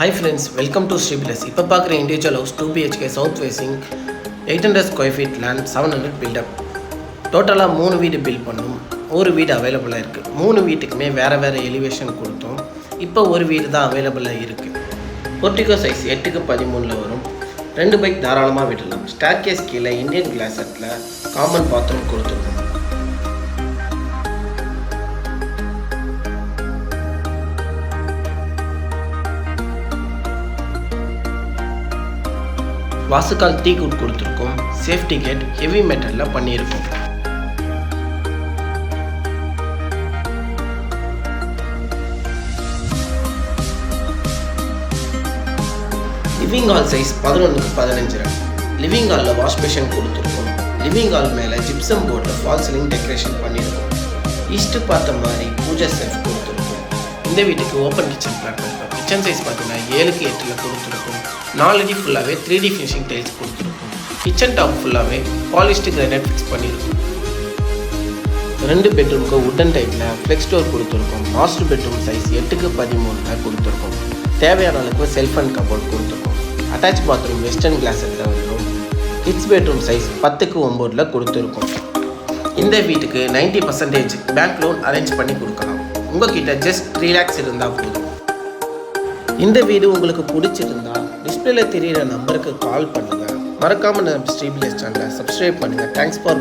Hi friends welcome to Sri plus இப்போ பார்க்குற individual house two BHK south facing eight hundred square feet land seven hundred buildup டோட்டலாக மூணு வீடு build பண்ணோம். ஒரு வீடு அவைலபிளாக இருக்குது மூணு வீட்டுக்குமே வேறு வேறு எலிவேஷன் கொடுத்தோம். இப்போ ஒரு வீடு தான் அவைலபிளாக இருக்குது பொர்டிகோ சைஸ் எட்டுக்கு பதிமூணில் வரும். ரெண்டு பைக் தாராளமாக விடலாம். ஸ்டார்கேஸ் கீழே இந்தியன் கிளாஸ் செட்டில் காமன் பாத்ரூம் கொடுத்துருக்கோம். வாசுக்கால் டீ குட் கொடுத்துருக்கோம். சேஃப்டி கேட் ஹெவி மெட்டலில் பண்ணியிருக்கோம். லிவிங் ஹால் சைஸ் பதினொன்றுக்கு பதினஞ்சு லிவிங் ஹாலில் வாஷ் பேஷன் கொடுத்துருக்கோம். லிவிங் ஹால் மேலே ஜிப்சம் போட்டு ஃபால் சீலிங் டெக்கரேஷன் பண்ணியிருக்கோம். ஈஸ்ட்டு பார்த்த மாதிரி பூஜா செஃப் கொடுத்துருக்கோம். இந்த வீட்டுக்கு open kitchen plan kitchen size பார்த்தீங்கன்னா ஏழுக்கு எட்டில் கொடுத்துருக்கோம். நாலு டி ஃபுல்லாகவே த்ரீ டி ஃபினிஷிங் டைல்ஸ் கொடுத்துருக்கும். கிச்சன் டாப் ஃபுல்லாகவே பாலிஸ்டிக் கிரானைட் ஃபிக்ஸ் பண்ணியிருக்கோம் ரெண்டு பெட்ரூமுக்கு உட்டன் டைப்பில் ஃப்ளெக்ஸ் டோர் கொடுத்துருக்கோம். மாஸ்டர் பெட்ரூம் சைஸ் எட்டுக்கு பதிமூணில் கொடுத்துருக்கோம். தேவையான அளவுக்கு செல்ஃப் அண்ட் கபோர்ட் கொடுத்துருக்கோம். அட்டாச் பாத்ரூம் வெஸ்டர்ன் கிளாஸ் செட்டில் வந்துடும் கிட்ஸ் பெட்ரூம் சைஸ் பத்துக்கு ஒம்போதில் கொடுத்துருக்கோம். இந்த வீட்டுக்கு 90% பர்சன்டேஜ் பேங்க் லோன் அரேஞ்ச் பண்ணி கொடுக்கலாம். உங்ககிட்ட ஜஸ்ட் த்ரீ லேக்ஸ் இருந்தால் போதும். இந்த வீடு உங்களுக்கு பிடிச்சிருந்தா டிஸ்பிளேல தெரியிற நம்பருக்கு கால் பண்ணுங்கள் மறக்காமல் நம்ம ஸ்ரீபிளஸ் சேனலை சப்ஸ்கிரைப் பண்ணுங்கள் தேங்க்ஸ் ஃபார்